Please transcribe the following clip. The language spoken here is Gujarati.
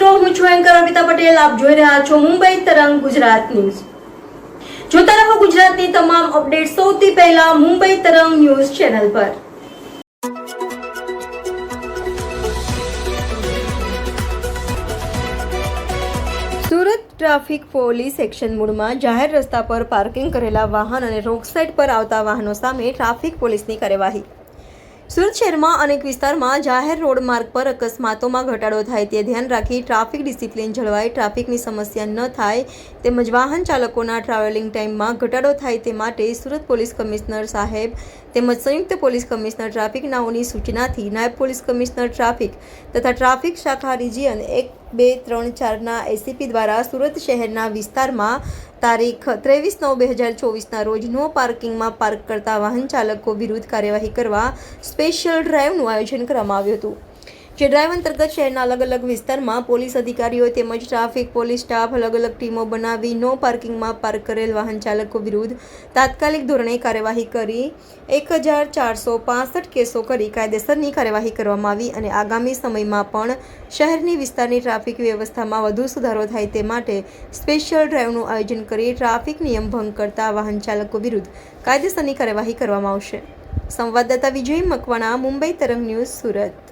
મિત્રો હું છું એન્કર અમિતા પટેલ આપ જોઈ રહ્યા છો મુંબઈ તરંગ ગુજરાત ન્યૂઝ. જોતા રહો ગુજરાતની તમામ અપડેટ સૌથી પહેલા મુંબઈ તરંગ ન્યૂઝ ચેનલ પર. સુરત ટ્રાફિક પોલીસ એક્શન મોડમાં જાહેર રસ્તા પર પાર્કિંગ કરેલા વાહન અને રોક સાઇડ પર આવતા વાહનો સામે ટ્રાફિક પોલીસની કાર્યવાહી. સુરત શહેરમાં અનેક વિસ્તારમાં જાહેર રોડ માર્ગ પર અકસ્માતોમાં ઘટાડો થાય તે ધ્યાન રાખી ટ્રાફિક ડિસિપ્લિન જળવાય, ટ્રાફિકની સમસ્યા ન થાય તેમજ વાહન ચાલકોના ટ્રાવેલિંગ ટાઈમમાં ઘટાડો થાય તે માટે સુરત પોલીસ કમિશનર સાહેબ તેમજ સંયુક્ત પોલીસ કમિશનર ટ્રાફિક નાઓની સૂચનાથી નાયબ પોલીસ કમિશનર ટ્રાફિક તથા ટ્રાફિક શાખા રિજિયન એક બે ત્રણ ચારના એસીપી દ્વારા સુરત શહેરના વિસ્તારમાં તારીખ ત્રેવીસ નવ બે હજાર ચોવીસના રોજ નો પાર્કિંગમાં પાર્ક કરતા વાહન ચાલકો વિરુદ્ધ કાર્યવાહી કરવા સ્પેશિયલ ડ્રાઈવનું આયોજન કરવામાં આવ્યું હતું. જે ડ્રાઈવ અંતર્ગત શહેરના અલગ અલગ વિસ્તારમાં પોલીસ અધિકારીઓ તેમજ ટ્રાફિક, પોલીસ સ્ટાફ અલગ અલગ ટીમો બનાવી નો પાર્કિંગમાં પાર્ક કરેલ વાહન ચાલકો વિરુદ્ધ તાત્કાલિક ધોરણે કાર્યવાહી કરી. એક હજાર ચારસો પાસઠ કેસો કરી કાયદેસરની કાર્યવાહી કરવામાં આવી અને આગામી સમયમાં પણ શહેરની વિસ્તારની ટ્રાફિક વ્યવસ્થામાં વધુ સુધારો થાય તે માટે સ્પેશિયલ ડ્રાઈવનું આયોજન કરી ટ્રાફિક નિયમ ભંગ કરતા વાહન ચાલકો વિરુદ્ધ કાયદેસરની કાર્યવાહી કરવામાં આવશે. સંવાદદાતા વિજય મકવાણા, મુંબઈ તરંગ ન્યૂઝ, સુરત.